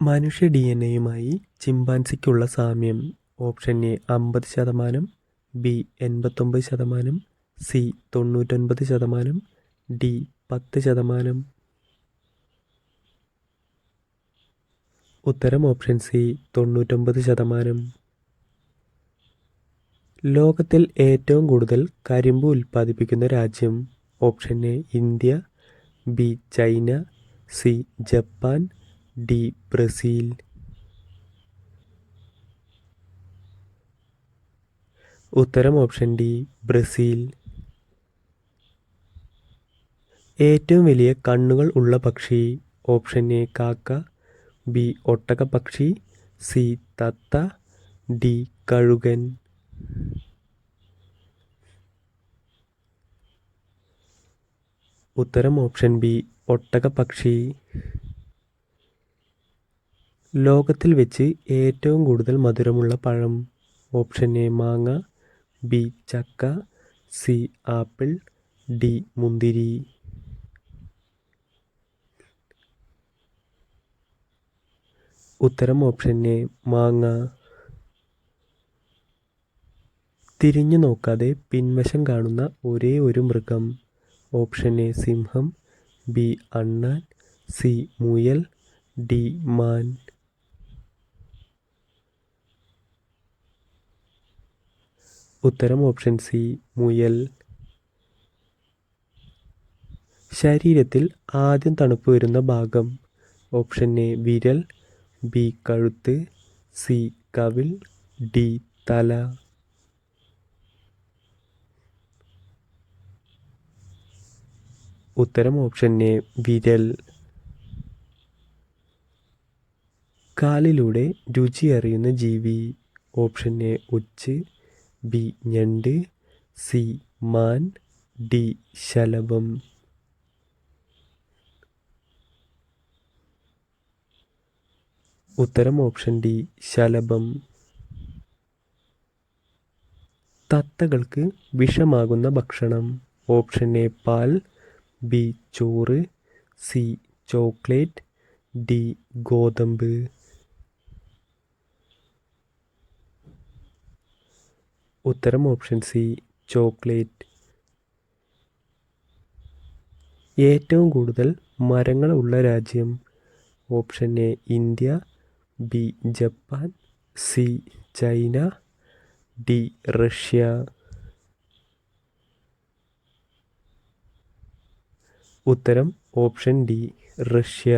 മനുഷ്യ D N എയുമായി ചിമ്പാൻസിക്കുള്ള സാമ്യം ഓപ്ഷൻ എ അമ്പത് ശതമാനം ബി എൺപത്തൊമ്പത് ശതമാനം സി തൊണ്ണൂറ്റൊൻപത് ശതമാനം ഡി പത്ത് ശതമാനം. ഉത്തരം ഓപ്ഷൻ സി തൊണ്ണൂറ്റൊമ്പത് ശതമാനം. ലോകത്തിൽ ഏറ്റവും കൂടുതൽ കരിമ്പ് ഉൽപ്പാദിപ്പിക്കുന്ന രാജ്യം option A India B China C Japan D Brazil. ഉത്തരം ഓപ്ഷൻ ഡി ബ്രസീൽ. ഏറ്റവും വലിയ കണ്ണുകൾ ഉള്ള പക്ഷി ഓപ്ഷൻ എ കാക്ക ബി ഒട്ടകപ്പക്ഷി സി തത്ത ഡി കഴുകൻ. ഉത്തരം ഓപ്ഷൻ ബി ഒട്ടകപ്പക്ഷി ലോകത്തിൽ വെച്ച് ഏറ്റവും കൂടുതൽ മധുരമുള്ള പഴം ഓപ്ഷൻ എ മാങ്ങ ബി ചക്ക സി ആപ്പിൾ ഡി മുന്തിരി. ഉത്തരം ഓപ്ഷൻ എ മാങ്ങ. തിരിഞ്ഞു നോക്കാതെ പിൻവശം കാണുന്ന ഒരേ ഒരു മൃഗം ഓപ്ഷൻ എ സിംഹം ബി അണ്ണാൻ സി മുയൽ ഡി മാൻ. ഉത്തരം ഓപ്ഷൻ സി മുയൽ. ശരീരത്തിൽ ആദ്യം തണുപ്പ് വരുന്ന ഭാഗം. ഓപ്ഷൻ എ വിരൽ. ബി കഴുത്ത്. സി കവിൽ ഡി തല. ഉത്തരം ഓപ്ഷൻ എ വിരൽ. കാലിലൂടെ രുചി അറിയുന്ന ജീവി. ഓപ്ഷൻ എ ഒച്ച് ബി ഞണ്ട് സി മാൻ ഡി ശലഭം. ഉത്തരം ഓപ്ഷൻ ഡി ശലഭം. തത്തകൾക്ക് വിഷമാകുന്ന ഭക്ഷണം. ഓപ്ഷൻ എ പാൽ ബി ചോറ് സി ചോക്ലേറ്റ് ഡി ഗോതമ്പ്. ഉത്തരം ഓപ്ഷൻ സി ചോക്ലേറ്റ് ഏറ്റവും കൂടുതൽ മരങ്ങൾ ഉള്ള രാജ്യം option A India B Japan C China D Russia. ഉത്തരം ഓപ്ഷൻ ഡി റഷ്യ.